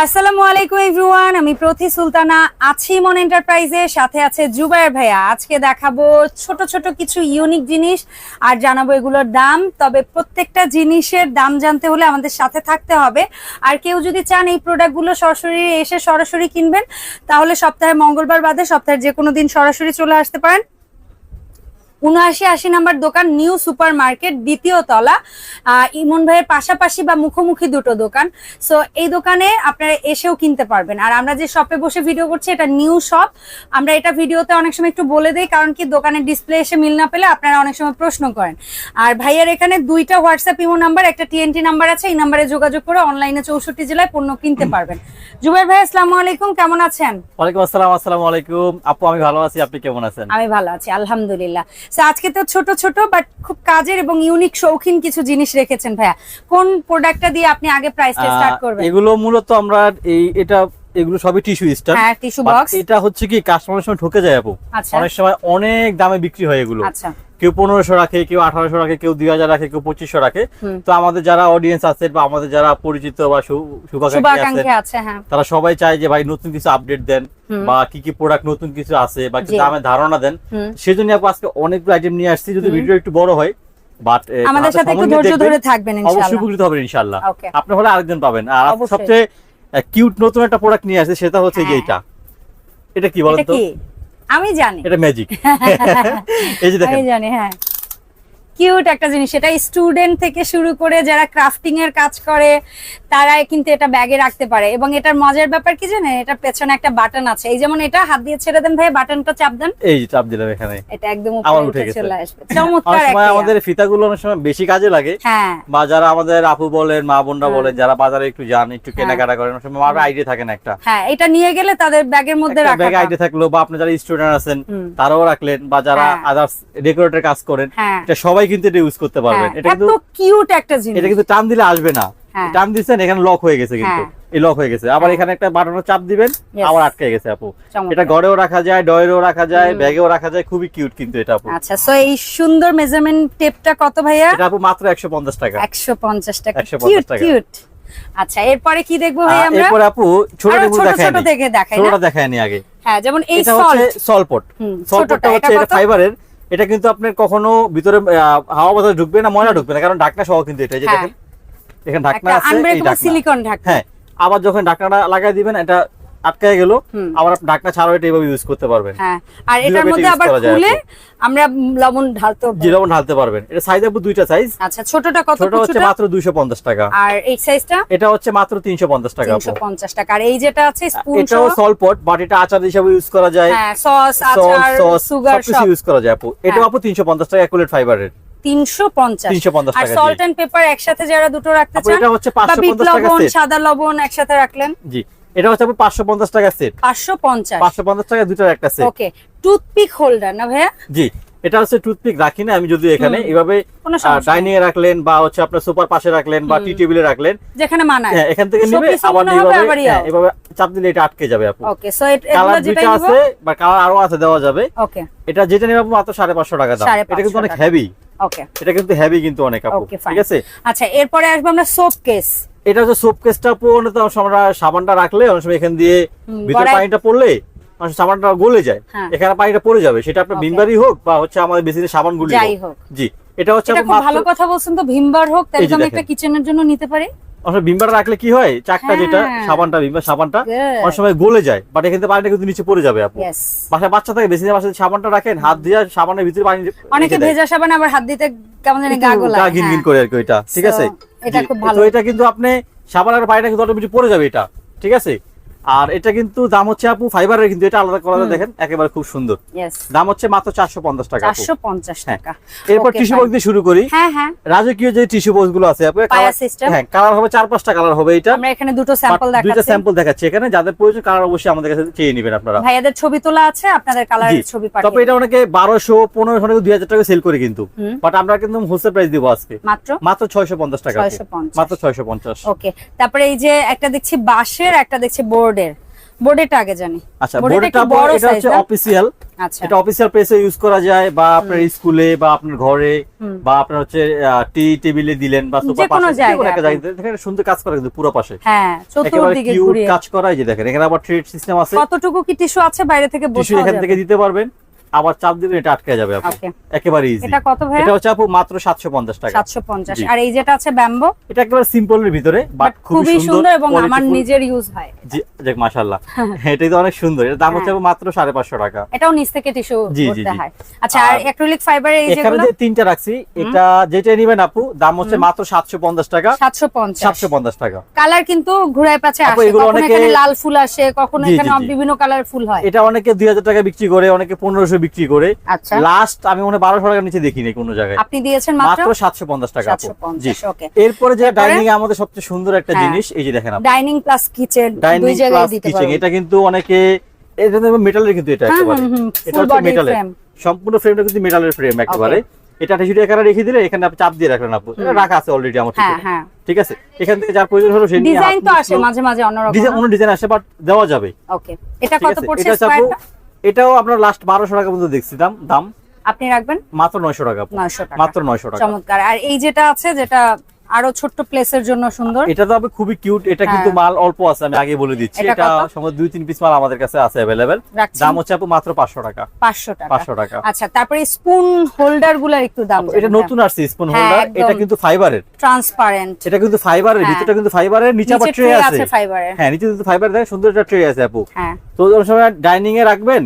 আসসালামু আলাইকুম, এভরিওয়ান। আমি প্রতি সুলতানা, আছি মন এন্টারপ্রাইজের সাথে আছে জুবাইর ভাইয়া। আজকে দেখাবো ছোট ছোট কিছু ইউনিক জিনিস আর জানাব এগুলোর দাম। তবে প্রত্যেকটা জিনিসের দাম জানতে হলে আমাদের সাথে থাকতে হবে। আর কেউ যদি চান এই প্রোডাক্টগুলো সরাসরি এসে সরাসরি কিনবেন, তাহলে সপ্তাহে মঙ্গলবার বাদে সপ্তাহের যে কোনো দিন সরাসরি চলে আসতে পারেন। উনআশি আশি নাম্বার দোকান নিউ সুপার মার্কেট দ্বিতীয় তলা। ইমন ভাইয়ের পাশাপাশি বা মুখোমুখি দুটো দোকান। সো এই দোকানে আপনারা এসেও কিনতে পারবেন। আর আমরা যে শপে বসে ভিডিও করছি এটা নিউ শপ আমরা এটা ভিডিওতে অনেক সময় একটু বলে দেই কারণ কি দোকানের ডিসপ্লে এসে মিল না পেলে আপনারা অনেক সময় প্রশ্ন করেন। আর ভাইয়ার এখানে দুইটা হোয়াটসঅ্যাপ ইমো নাম্বার একটা টিএনটি নাম্বার আছে এই নাম্বারে যোগাযোগ করে অনলাইনে চৌষট্টি জেলায় পণ্য কিনতে পারবেন। জুবাইর ভাই আসসালামু আলাইকুম কেমন আছেন? ওয়ালাইকুম আসসালাম আসসালামু আলাইকুম। আপু আমি ভালো আছি আপনি কেমন আছেন? আমি ভালো আছি আলহামদুলিল্লাহ। আজকে তো ছোট ছোট বাট খুব কাজের এবং ইউনিক শৌখিন কিছু জিনিস রেখেছেন ভাইয়া। কোন প্রোডাক্টটা দিয়ে আপনি আগে প্রাইসটা স্টার্ট করবেন? এগুলো মূলত আমরা এই এটা এগুলো সবই টিস্যু স্টার। হ্যাঁ টিস্যু বক্স। এটা হচ্ছে কি কাস্টমারের সময় ঠকে যায় আপু। আচ্ছা। অনেক সময় অনেক দামে বিক্রি হয় এগুলো। আচ্ছা। কেউ পনেরোশো রাখে কেউ আঠারোশো রাখে কেউ দুই হাজার রাখে কেউ পঁচিশশো রাখে। তো আমাদের যারা অডিয়েন্স আছে বা আমাদের যারা পরিচিত বা শুভাকাঙ্ক্ষী আছে হ্যাঁ। তারা সবাই চায় যে ভাই নতুন কিছু আপডেট দেন বা কি কি প্রোডাক্ট নতুন কিছু আছে বা কি জি। দামে ধারণা দেন। সেজন্য আপু আজকে অনেকগুলো আইটেম নিয়ে আসছি যদি ভিডিও একটু বড় হয় বাট আমাদের সাথে একটু ধৈর্য ধরে থাকবেন ইনশাআল্লাহ। অবশ্যই ইনশাআল্লাহ উপকৃত হবেন ইনশাল্লাহ ওকে। আপনি হলে আরেকজন পাবেন। আর সবচেয়ে কিউট নতুন একটা প্রোডাক্ট নিয়ে আসছে সেটা হচ্ছে যে হ্যাঁ। এটা এটা কি বলতো? আমি জানি। এটা ম্যাজিক এই যে দেখেন। আমি জানি হ্যাঁ। কিউট একটা জিনিস। এটা স্টুডেন্ট থেকে শুরু করে যারা ক্রাফটিং এর কাজ করে তারা কিন্তু এটা ব্যাগে রাখতে পারে। এবং এটার মজার ব্যাপার কি জানেন? এটার পেছনে একটা বাটন আছে। এই যেমন এটা হাত দিয়ে ছেড়ে দেন ভাই বাটনটা চাপ দেন। এই চাপ দিলাম এখানে। এটা একদম উপরে উঠে চলে আসবে। চমৎকার একটা আমাদের ফিতাগুলো অনেক সময় বেশি কাজে লাগে। হ্যাঁ। বা যারা আমাদের আপু বলেন মা বোনরা হ্যাঁ। বলেন যারা বাজারে একটু যান একটু হ্যাঁ। কেনাকাটা করেন অনেক সময় আমার আইডিয়া থাকে না একটা। হ্যাঁ এটা নিয়ে গেলে তাদের ব্যাগের মধ্যে রাখা ব্যাগে আইডিয়া থাকল বা আপনি যারা স্টুডেন্ট আছেন তারাও রাখলেন বা যারা হ্যাঁ। আদার্স ডেকোরেটর কাজ করেন হ্যাঁ। এটা সবাই কিন্তু এটা ইউজ করতে পারবেন। হ্যাঁ, এটা কিন্তু কিউট একটা জিনিস। এটা কিন্তু টান দিলে আসবে না। হ্যাঁ। টান দিচ্ছেন এখানে লক হয়ে গেছে কিন্তু। হ্যাঁ। এই লক হয়ে গেছে। আবার। এখানে একটা বাটনের চাপ দিবেন আবার আটকে গেছে আপু। এটা ঘরেও রাখা যায় ডয়েরও রাখা যায় ব্যাগেও রাখা যায় খুবই কিউট কিন্তু এটা আপু। আচ্ছা সো এই সুন্দর মেজারমেন্ট টেপটা কত ভাইয়া? এটা আপু মাত্র একশো পঞ্চাশ টাকা। একশো পঞ্চাশ টাকা। কিউট কিউট আচ্ছা এরপরে কি দেখব ভাই আমরা? এরপর আপু ছোট টেবিল ছোট ছোট থেকে দেখাই না? ছোটটা দেখায় নি আগে। হ্যাঁ যেমন এই সল্ট হচ্ছে এটা ফাইবারের এটা কিন্তু আপনার কখনো ভিতরে হাওয়া বাতাস ঢুকবে না ময়লা ঢুকবে না কারণ ঢাকনা সহ কিন্তু এটা যে হ্যাঁ। দেখেন এখানে ঢাকনা আছে এই ঢাকনা হ্যাঁ আবার যখন ঢাকনাটা লাগাই দিবেন এটা আটকায় গেল আবার ঢাকনা ছাড়াও এটা এইভাবে ইউজ করতে পারবেন। হ্যাঁ আর এটার মধ্যে আবার খুলে আমরা লবণ ঢালতে পারব। যেরকম ঢালতে পারবেন। এটা সাইজ আপু দুইটা সাইজ আচ্ছা ছোটটা কত ছোট হচ্ছে মাত্র দুইশো পঞ্চাশ টাকা। আর এই সাইজটা এটা হচ্ছে মাত্র তিনশো পঞ্চাশ টাকা আপু। তিনশো পঞ্চাশ টাকা। আর এই যেটা আছে স্পুন এটাও সলপট বাট এটা আচার হিসাবে ইউজ করা যায়। হ্যাঁ সস আচার সুগার সব ইউজ করা যায় আপু। এটাও হ্যাঁ। আপু তিনশো পঞ্চাশ টাকা অ্যাকুলেট ফাইবারের আর সল্ট। এন্ড পেপার একসাথে যারা দুটো রাখতে চান এটা হচ্ছে টাকা লবণ সাদা লবণ একসাথে রাখলেন। জি। এটা হচ্ছে আপু পাঁচশো পঞ্চাশ টাকা সেট পাঁচশো পঞ্চাশ। পাঁচশো পঞ্চাশ টাকা দুটার একটা সেট ওকে টুথপিক হোল্ডার না ভাইয়া? জি এটা হচ্ছে টুথপিক রাখি না আমি যদি এখানে। এভাবে। ডাইনিং এ রাখলেন বা হচ্ছে আপনার সোফার পাশে রাখলেন বা। টি টেবিলে রাখলেন যেখানে মানায়। হ্যাঁ এখান থেকে নিবে আবার আবার হ্যাঁ। এভাবে চাপ দিলে এটা আটকে যাবে আপু। ওকে সো কালার যেটা আছে বা কালার আরও আছে দেওয়া যাবে। ওকে। এটা যেটা নেবে আপু মাত্র সাড়ে পাঁচশো টাকা দাম। এটা কিন্তু অনেক হেভি ওকে। এটা কিন্তু হেভি কিন্তু অনেক আপু। ঠিক আছে? আচ্ছা এরপরে আসবে আমরা সোপ কেস এটা হচ্ছে সোপ কেসটা অনেক সময় আমরা সাবানটা রাখলে অনেক সময় এখান দিয়ে ভিতরে পানিটা পড়লে অনেক সাবানটা গলে যায়। হ্যাঁ। এখানে পানিটা পড়ে যাবে সেটা আপনার. ভিমবারই হোক বা হচ্ছে আমাদের বেশি সাবানগুলি যাই হোক। জি এটা হচ্ছে ভালো কথা বলছেন তো ভীমবার হোক তাহলে এই যে তো আমি দেখেন। একটা কিচেনের জন্য নিতে পারি। আসলে ভিমবার রাখলে কি হয়? চাকটা যেটা হ্যাঁ। সাবানটা ভিমবার সাবানটা অনেক সময় গলে যায় বাট এখান থেকে পানিটা কিন্তু নিচে পড়ে যাবে আপু। বাসায় বাচ্চা থাকে বেশি বাসায় সাবানটা রাখেন হাত দিয়ে সাবানের ভিতরে পানি অনেকে ভেজা সাবান আবার হাত দিতে কেমন জানি গা গোলায়। গা ঘিন ঘিন হ্যাঁ। করে আর কি ওইটা। ঠিক আছে? এটা খুব ভালো। তো এটা কিন্তু আপনি সাবানের বাইরে কিন্তু অটোমেটিক পড়ে যাবে এটা ঠিক আছে আর এটা কিন্তু দাম হচ্ছে আপু ফাইবারের কিন্তু এটা আলাদা করা দেখেন একেবারে খুব সুন্দর। দাম হচ্ছে মাত্র চারশো পঞ্চাশ টাকা আপু। 450 হ্যাঁ। টাকা। এরপর টিস্যু বক্স দিয়ে শুরু করি। হ্যাঁ হ্যাঁ। রাজকীয় যে টিস্যু বক্সগুলো আছে আপু কালার- হ্যাঁ কালার হবে চার পাঁচটা কালার হবে এটা। আমরা এখানে দুটো স্যাম্পল দেখাচ্ছি। স্যাম্পল দেখাচ্ছি এখানে। যাদের প্রয়োজন কালার অবশ্যই আমাদের কাছে চেয়ে নেবেন আপনারা। ভাইয়াদের ছবি তোলা আছে আপনাদের কালারের ছবি পাঠিয়ে তবে এটা অনেকে বারোশো পনেরোশো দুই হাজার টাকা সেল করে কিন্তু। বাট আমরা কিন্তু হোলসেল প্রাইস দিব আজকে। মাত্র? মাত্র ছয়শো পঞ্চাশ টাকা আপু। 650 মাত্র ছয়শো পঞ্চাশ। ওকে তারপরে এই যে একটা দেখছি বাঁশের একটা দেখছি বোর্ডের বোর্ডেরটা আগে জানি। আচ্ছা বোর্ডেরটা এটা হচ্ছে অফিশিয়াল আচ্ছা। এটা অফিশিয়াল প্রেসে ইউজ করা যায় বা আপনার স্কুলে বা আপনার ঘরে বা আপনার হচ্ছে টি টেবিলে দিলেন বা পাশে। দেখেন সুন্দর কাজ করা কিন্তু পুরো পাশে। হ্যাঁ চতুর্দিকে ঘুরিয়ে। কাজ করা এই যে দেখেন এখানে আবার ট্রেড সিস্টেম আছে। কতটুকু কি টিস্যু আছে বাইরে থেকে বসে এখান থেকে দিতে পারবেন। আবার চাপ দিবেন এটা আটকে যাবে আপু। একেবারে ইজি এটা কত ভাইয়া? এটা হচ্ছে আপু মাত্র 750 টাকা। সাতশো পঞ্চাশ। জি। আর এই যেটা আছে ব্যাম্বো? এটা একেবারে সিম্পলের ভিতরে বাট খুবই সুন্দর এবং আমার নিজের ইউজ হয় জি দেখ মাশাআল্লাহ। এটাই তো অনেক সুন্দর। এটা দাম হচ্ছে হ্যাঁ। আপু মাত্র 550 টাকা। এটাও নিচ থেকে টিস্যু করতে হয়। আচ্ছা আর অ্যাক্রিলিক ফাইবারের এই এখানে যেগুলো? যে তিনটা রাখছি এটা যেটা নেবেন আপু দাম হচ্ছে মাত্র 750 টাকা। সাতশো পঞ্চাশ। 750 টাকা। কালার কিন্তু ঘুরায় পাচ্ছে আপু, আসে। এগুলো কখনো অনেকে- এখানে লাল ফুল আসে কখনো এখানে বিভিন্ন কালার ফুল হয়। এটা অনেকে 2000 টাকা বিক্রি করে অনেকে 1500 বিক্রি করে আচ্ছা। লাস্ট আমি মনে 1200 টাকার নিচে দেখিনি কোনো জায়গায়। আপনি দিয়েছেন মাত্র? মাত্র 750 টাকা সাতশো পঞ্চাশ ওকে। এরপরে যে ডাইনিং আমাদের সবচেয়ে সুন্দর একটা হ্যাঁ। জিনিস এই যে দেখেন dining plus kitchen dining plus kitchen এটা কিন্তু অনেকে এটা মেটালের কিন্তু এটা একেবারে। এটা হচ্ছে মেটালের সম্পূর্ণ ফ্রেমটা কিন্তু মেটালের ফ্রেম একেবারে। এটা টিস্যুটা এখানে রেখে দিলে এখানে আপনি চাপ দিয়ে রাখলেন আপু। এটা রাখা আছে অলরেডি আমার হ্যাঁ হ্যাঁ। ঠিক আছে? এখান থেকে যার প্রয়োজন হলো সেই ডিজাইন তো আসে মাঝে মাঝে অন্যরকম ডিজাইন অন্য ডিজাইন আসে বাট দেওয়া যাবে। ওকে এটা কত পড়ছে স্কয়ারটা এটাও আপনার লাস্ট বারোশো টাকা পর্যন্ত দেখছি দাম দাম। আপনি রাখবেন? মাত্র 900 টাকা। আপু। 900 টাকা। মাত্র 900 টাকা। চমৎকার। আর এই যেটা আছে যেটা আরো ছোট্ট প্লেসের জন্য সুন্দর এটা তো আপনি খুবই কিউট এটা কিন্তু হ্যাঁ। মাল অল্প আছে আমি আগে বলে দিচ্ছি এটা এটা কত? সম্ভবত দুই তিন পিস মাল আমাদের কাছে আছে अवेलेबल রাখছি দাম হচ্ছে আপু মাত্র 500 টাকা পাঁচশো টাকা 500 টাকা আচ্ছা তারপরে স্পুন হোল্ডার গুলার একটু দাম এটা নতুন আসছে স্পুন হ্যাঁ, হোল্ডার একদম। এটা কিন্তু ফাইবারের ট্রান্সপারেন্ট এটা কিন্তু ফাইবারের হ্যাঁ। ভিতরটা কিন্তু ফাইবারের নিচে আবার নিচে ট্রে ট্রে আছে আছে ফাইবারের হ্যাঁ নিচে কিন্তু ফাইবার দেখেন সুন্দর একটা ট্রে আছে আপু হ্যাঁ তো ওই সময় ডাইনিং এ রাখবেন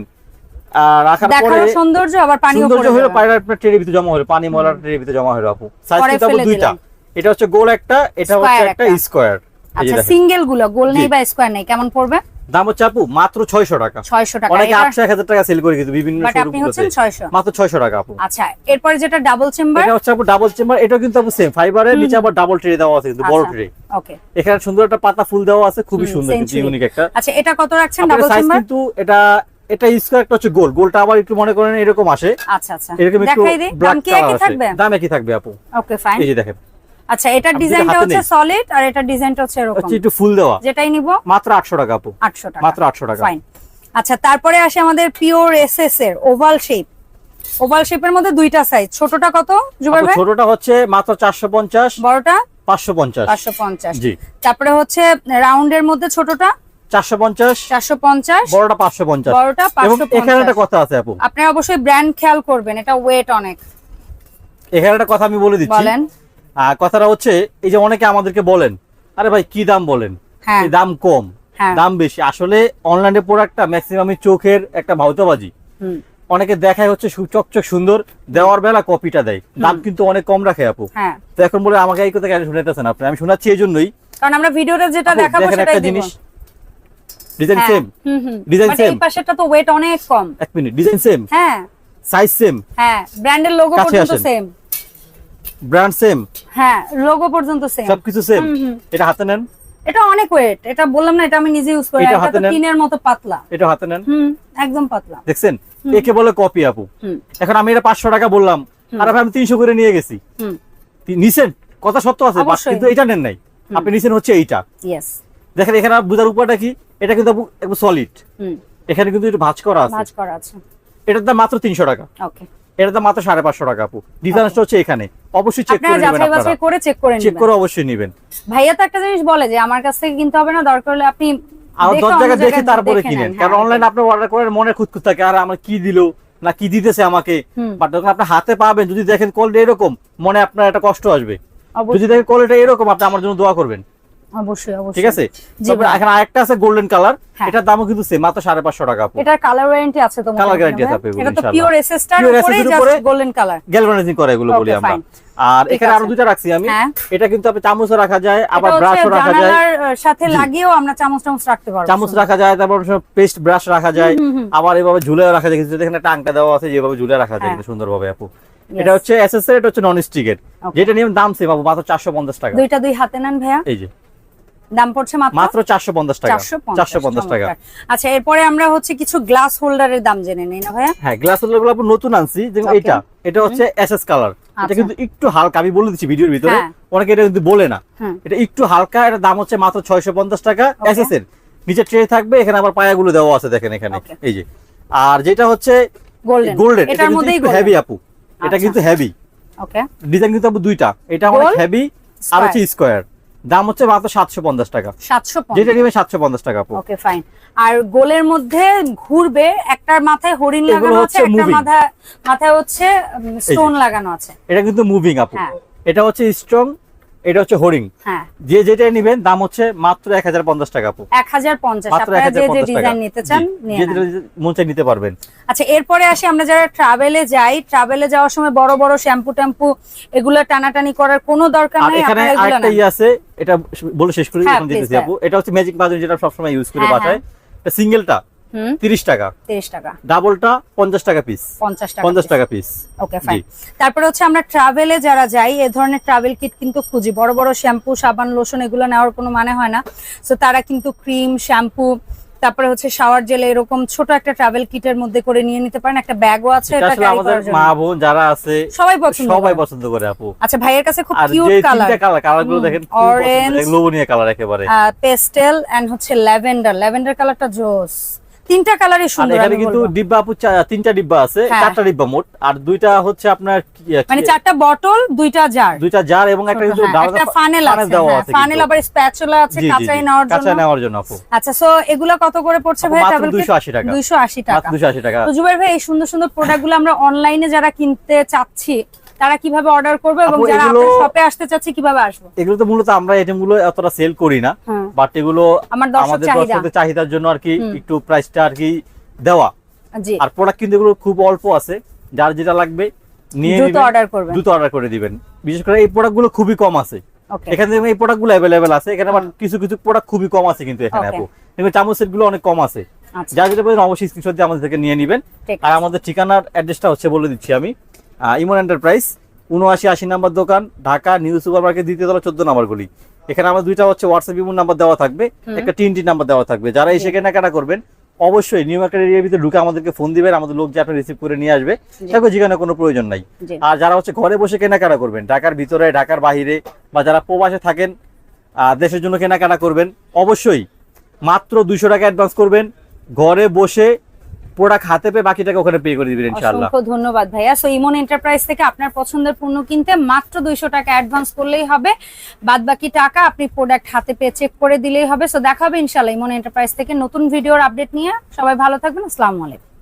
আর রাখার পরে দেখারও সৌন্দর্য আবার পানিও সৌন্দর্য পড়ে হলো যাবে। পায়রা আপনার ট্রের ভিতরে জমা হলো পানি ময়লা ট্রের ভিতরে জমা হলো আপু সাইজ পরে কিন্তু আপু ফেলে দুইটা দিলেন। এটা হচ্ছে গোল একটা এটা হচ্ছে একটা। স্কোয়ার আচ্ছা সিঙ্গেলগুলো গোল নেই বা স্কোয়ার নেই কেমন পড়বে? দাম হচ্ছে আপু মাত্র 600 টাকা। ছয়শো টাকা অনেকে এটা- 800 টাকা সেল করে কিন্তু বিভিন্ন বাট আপনি হচ্ছেন শোরুমগুলোতে ছয়শো। মাত্র 600 টাকা আপু। আচ্ছা এরপরে যেটা ডাবল চেম্বার এটা হচ্ছে আপু ডাবল চেম্বার এটা কিন্তু আপু সেম ফাইবারের নিচে আবার ডাবল ট্রে দেওয়া আছে কিন্তু বড় আচ্ছা। ট্রে ওকে এখানে সুন্দর একটা পাতা ফুল দেওয়া আছে খুবই সুন্দর কিন্তু ইউনিক একটা। আচ্ছা এটা কত রাখছেন ডাবল চেম্বার কিন্তু এটা এটা স্কোয়ার একটা হচ্ছে গোল। গোলটা আবার একটু মনে করেন এরকম আসে। আচ্ছা আচ্ছা। এরকম একটু দাম ব্ল্যাক কি কালার একই আছে থাকবে? দাম একই থাকবে আপু। ওকে ফাইন এই যে দেখেন। আচ্ছা এটার ডিজাইনটা হচ্ছে সলিড আর এটার ডিজাইনটা হচ্ছে এরকম। একটু ফুল দেওয়া। যেটাই নিব? মাত্র 800 টাকা আপু। আটশো টাকা। মাত্র 800 টাকা। ফাইন আচ্ছা তারপরে আসে আমাদের পিওর এসএস এর ওভাল শেপ ওভাল শেপের মধ্যে দুইটা সাইজ ছোটটা কত আপু, ভাই? ছোটটা হচ্ছে মাত্র 450 বড়টা? 550 পাঁচশো পঞ্চাশ। জি। তারপরে হচ্ছে রাউন্ডের মধ্যে ছোটটা? 450 চারশো পঞ্চাশ। বড়টা 550 বড়টা এবং পাঁচশো এখানে একটা কথা আছে আপু। আপনি অবশ্যই ব্র্যান্ড খেয়াল করবেন এটা ওয়েট অনেক। এখানে একটা কথা আমি বলে দিচ্ছি। বলেন। কথাটা হচ্ছে এই যে অনেকে আমাদেরকে বলেন আরে ভাই কি দাম বলেন? হ্যাঁ। দাম কম হ্যাঁ। দাম বেশি। আসলে অনলাইনে প্রোডাক্টটা ম্যাক্সিমাম চোখের একটা ভাউতাবাজি। অনেকে দেখায় হচ্ছে সুচকচক সুন্দর দেওয়ার বেলা কপিটা দেয়। দাম কিন্তু অনেক কম রাখে আপু। হ্যাঁ। তো এখন বলে আমাকে এই কথা কেন শুনাইতেছেন আপনি? আমি শোনাচ্ছি এই জন্যই। কারণ আমরা ভিডিওটা যেটা দেখাবো সেটাই একটা জিনিস। Design same. Design But এই পাশেরটা তো ওয়েট অনেক কম। এক মিনিট ডিজাইন সেম? হ্যাঁ। Size same? হ্যাঁ ব্র্যান্ডের লোগো পর্যন্ত। সেম। ব্র্যান্ড সেম হ্যাঁ লোগো পর্যন্ত সেম সবকিছু সেম। এটা হাতে নেন? এটা অনেক ওয়েট এটা বললাম না এটা আমি নিজে ইউজ করি। এটা এটা তো। টিনের মতো পাতলা। এটা হাতে নেন? হুম একদম পাতলা। দেখছেন? একে বলে কপি আপু। এখন আমি এটা পাঁচশো টাকা বললাম। আর ভাই আমি তিনশো করে নিয়ে গেছি। হুম। নিছেন? কথা সত্য আছে কিন্তু এটা নেন নাই। আপনি নিছেন হচ্ছে এইটা। ইয়েস দেখেন এখানে বুঝার উপায়টা কি? এটা কিন্তু একদম সলিড এখানে কিন্তু একটু ভাঁজ করা আছে। ভাঁজ করা আছে। এটার দাম মাত্র তিনশো টাকা। ওকে এটার দাম মাত্র সাড়ে পাঁচশো টাকা আপু। ডিফারেন্সটা হচ্ছে এখানে। অবশ্যই চেক করে নেবেন আপনারা। করে চেক করে চেক করে অবশ্যই নেবেন। ভাইয়া তো একটা জিনিস বলে যে আমার কাছ থেকে কিনতে হবে না দরকার হলে আপনি আর দশ জায়গায় দেখে তারপরে কিনেন। নেন, কারণ হ্যাঁ, অনলাইনে আপনি অর্ডার করেন মনে খুঁতখুত থাকে আর আমার কি দিলো? না কি দিতেছে আমাকে। বাট যখন আপনি হাতে পাবেন যদি দেখেন কোয়ালিটি এরকম মনে আপনার একটা কষ্ট আসবে। যদি দেখেন কোয়ালিটি এরকম আপনি আমার জন্য দোয়া করবেন। অবশ্যই অবশ্যই। ঠিক আছে? জি এখানে আরেকটা আছে গোল্ডেন কালার হ্যাঁ। এটার দামও কিন্তু সেম মাত্র সাড়ে পাঁচশো টাকা আপু। কালার ওয়ারেন্টি আছে তো Color guarantee আছে এটা তো পিওর এসএসটার উপরে জাস্ট গোল্ডেন কালার গ্যালভানাইজিং করে এগুলো বলি আমরা। আর এখানে আরও। রাখছি আমি। হ্যাঁ। এটা কিন্তু আপনি চামচও রাখা যায় আবার ব্রাশও রাখা যায়। সাথে লাগিয়েও আমরা চামচ টামচ রাখতে পারব। চামচ রাখা যায় তারপর পেস্ট ব্রাশ রাখা যায়। আবার এভাবে ঝুলেও রাখা যায়। কিন্তু এখানে একটা আংটা দেওয়া আছে যেভাবে ঝুলে রাখা যায় হ্যাঁ। কিন্তু সুন্দরভাবে আপু। এটা হচ্ছে এসএস এটা হচ্ছে নন স্টিকের যেটা নিয়ে দাম সেম আপু মাত্র চারশো পঞ্চাশ টাকা। দুইটা দুই হাতে নেন ভাইয়া। এই যে। দাম পড়ছে মাত্র মাত্র চারশো পঞ্চাশ টাকা। চারশো চারশো পঞ্চাশ টাকা। আচ্ছা এরপরে আমরা হচ্ছে কিছু গ্লাস হোল্ডারের দাম জেনে নিই না ভাইয়া? হ্যাঁ গ্লাসগুলো আপু নতুন আনছি যেমন এটা এটা হচ্ছে এসএস কালার এটা আচ্ছা। কিন্তু একটু হালকা আমি বলে দিচ্ছি ভিডিওর ভিতরে হ্যাঁ। অনেকে এটা কিন্তু বলে না। এটা একটু হালকা এটা দাম হচ্ছে মাত্র ছয়শো পঞ্চাশ টাকা Okay. এসএস এর। নিচে ট্রে থাকবে এখানে আবার পায়াগুলো দেওয়া আছে দেখেন এখানে। এই যে। আর যেটা হচ্ছে গোল্ডেন এটার মধ্যেই হেভি আপু। এটা আচ্ছা। কিন্তু হেভি ওকে ডিজাইন কিন্তু আপু দুইটা। এটা অনেক হেভি আর হচ্ছে স্কোয়ার দাম হচ্ছে মাত্র সাতশো পঞ্চাশ টাকা। সাতশো যেটা নেবে সাতশো পঞ্চাশ টাকা আপু ওকে ফাইন আর গোলের মধ্যে ঘুরবে একটার মাথায় হরিণ লাগানো আছে একটার মাথায় মাথায় হচ্ছে স্টোন লাগানো আছে। এটা কিন্তু মুভিং আপু। হ্যাঁ। এটা হচ্ছে স্ট্রং এটা হচ্ছে হরিং হ্যাঁ। যে যেটা নেবেন দাম হচ্ছে মাত্র এক হাজার পঞ্চাশ টাকা এক হাজার পঞ্চাশ। নিতে পারবেন। আচ্ছা এরপরে আসি আমরা যারা ট্রাভেলে যাই ট্রাভেলে যাওয়ার সময় বড় বড় শ্যাম্পু ট্যাম্পু এগুলো টানাটানি করার কোনো দরকার নেই এখানে আরেকটা নেন। ইয়ে আছে এটা বলে শেষ করি হ্যাঁ, এখন দিতেছি। আপু। এটা হচ্ছে ম্যাজিক বাজন যেটা সবসময় ইউজ করি হ্যাঁ, বাসায়। সিঙ্গেলটা হুম? তিরিশ টাকা। তিরিশ টাকা। ডাবলটা পঞ্চাশ টাকা পিস টাকা। টাকা পিস ওকে ফাইন তারপরে হচ্ছে আমরা ট্রাভেলে যারা যাই ধরনের ট্রাভেল কিট কিন্তু খুঁজি। বড় বড় শ্যাম্পু সাবান লোশন এগুলো নেওয়ার কোনো মানে হয় না। সো তারা কিন্তু ক্রিম শ্যাম্পু তারপরে হচ্ছে শাওয়ার জেল এরকম ছোট একটা ট্রাভেল কিটের মধ্যে করে নিয়ে নিতে পারেন। একটা ব্যাগও আছে এটা করার জন্য। মা বোন যারা আছে সবাই পছন্দ সবাই পছন্দ করে আপু। আচ্ছা ভাইয়ের কাছে খুব কিউট কালার তিনটা কালার কালার দেখেন orange, লোভনীয় কালার একেবারে। পেস্টেল এন্ড হচ্ছে ল্যাভেন্ডার ল্যাভেন্ডার কালারটা জোস। তিনটা কালারই সুন্দর এখানে কিন্তু। ডিব্বা আপু তিনটা ডিব্বা আছে হ্যাঁ। চারটা ডিব্বা মোট। আর দুইটা হচ্ছে আপনার মানে চারটা বটল দুইটা জার দুইটা জার এবং একটা কিন্তু হ্যাঁ, একটা ফানেল আছে দেওয়া হ্যাঁ, ফানেল আবার স্প্যাচুলা আছে কাঁচাই নেওয়ার কাঁচাই জন্য। নেওয়ার জন্য আপু। আচ্ছা সো এগুলা কত করে পড়ছে ভাই মাত্র 280 টাকা। 280 টাকা। মাত্র দুশো আশি টাকা। তো জুবাইর ভাই এই সুন্দর সুন্দর প্রোডাক্টগুলো আমরা অনলাইনে যারা কিনতে চাচ্ছি তারা কীভাবে অর্ডার করবে এবং যারা আপনার শপে আসতে চাচ্ছি কীভাবে আসব? এগুলো তো মূলত আমরা আইটেমগুলো এতটা সেল করি না বাট এগুলো আমাদের দর্শকদের চাহিদার জন্য আর কি একটু প্রাইসটা আর কি দেওয়া। জি। আর প্রোডাক্ট কিন্তু এগুলো খুব অল্প আছে যার যেটা লাগবে নিয়ে order করবেন। দ্রুত অর্ডার করে দিবেন। বিশেষ করে এই প্রোডাক্টগুলো খুবই কম আছে। এখানে এই প্রোডাক্টগুলো অ্যাভেলেবেল আছে এখানে আবার কিছু কিছু প্রোডাক্ট খুবই কম আছে কিন্তু এখানে. আপু। দেখবেন চামচ সেটগুলো অনেক কম আছে। আচ্ছা। যার যেটা প্রয়োজন অবশ্যই স্ক্রিনশট দিয়ে আমাদের থেকে নিয়ে নিবেন। আর আমাদের ঠিকানার অ্যাড্রেসটা হচ্ছে বলে দিচ্ছি আমি। ইমন এন্টারপ্রাইজ উনআশি আশি নাম্বার দোকান ঢাকা নিউ সুপার মার্কেট দ্বিতীয় তলা চোদ্দ নাম্বার গুলি। এখানে আমার দুইটা হচ্ছে হোয়াটসঅ্যাপ ইমন নাম্বার দেওয়া থাকবে একটা তিনটি নাম্বার দেওয়া থাকবে। যারা এসে কেনাকাটা করবেন অবশ্যই নিউ মার্কেট এরিয়ার ভিতরে ঢুকে আমাদেরকে ফোন দিবেন আমাদের লোক যে আপনি রিসিভ করে নিয়ে আসবে সেগুলো জিজ্ঞাসা কোনো প্রয়োজন নাই। আর যারা হচ্ছে ঘরে বসে কেনাকাটা করবেন ঢাকার ভিতরে ঢাকার বাহিরে বা যারা প্রবাসে থাকেন দেশের জন্য কেনাকাটা করবেন অবশ্যই মাত্র দুইশো টাকা অ্যাডভান্স করবেন। ঘরে বসে প্রোডাক্ট হাতে পেয়ে বাকি ওখানে পে করে দিবেন ইনশাআল্লাহ। অসংখ্য ধন্যবাদ ভাইয়া। সো ইমন এন্টারপ্রাইজ থেকে আপনার পছন্দের পণ্য কিনতে মাত্র দুইশো টাকা অ্যাডভান্স করলেই হবে। বাদ বাকি টাকা আপনি প্রোডাক্ট হাতে পেয়ে চেক করে দিলেই হবে। সো দেখা হবে ইনশাল্লাহ ইমন এন্টারপ্রাইজ থেকে নতুন ভিডিওর আপডেট নিয়ে। সবাই ভালো থাকবেন। আসসালামু আলাইকুম।